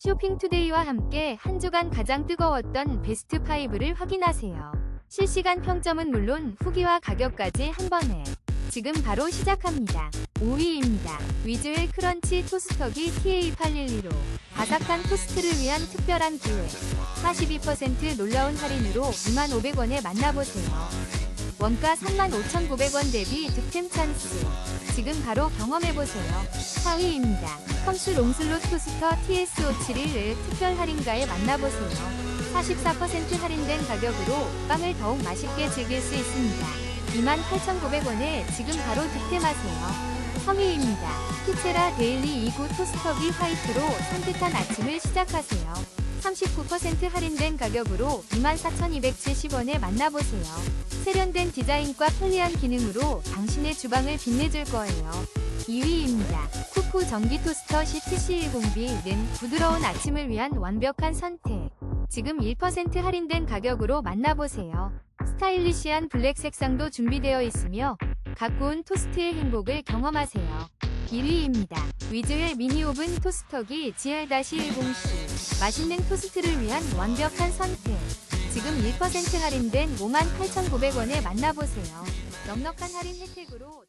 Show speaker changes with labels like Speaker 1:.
Speaker 1: 쇼핑투데이와 함께 한 주간 가장 뜨거웠던 베스트 5를 확인하세요. 실시간 평점은 물론 후기와 가격까지 한 번에 지금 바로 시작합니다. 5위입니다. 위즈웰 크런치 토스터기 TA812로 바삭한 토스트를 위한 특별한 기회 42% 놀라운 할인으로 25,500원에 만나보세요. 원가 35,900원 대비 득템 찬스 지금 바로 경험해보세요. 4위입니다. 컴스 롱슬로 토스터 TS571을 특별 할인가에 만나보세요. 44% 할인된 가격으로 빵을 더욱 맛있게 즐길 수 있습니다. 28,900원에 지금 바로 득템하세요. 3위입니다. 키체라 데일리 2구 토스터기 화이트로 산뜻한 아침을 시작하세요. 39% 할인된 가격으로 24,270원에 만나보세요. 세련된 디자인과 편리한 기능으로 당신의 주방을 빛내줄 거예요. 2위입니다. 쿠쿠 전기 토스터 CTC10B는 부드러운 아침을 위한 완벽한 선택. 지금 1% 할인된 가격으로 만나보세요. 스타일리시한 블랙 색상도 준비되어 있으며 가꾸운 토스트의 행복을 경험하세요. 1위입니다. 위즈웰 미니 오븐 토스터기 GR-10C 맛있는 토스트를 위한 완벽한 선택. 지금 1% 할인된 58,900원에 만나보세요. 넉넉한 할인 혜택으로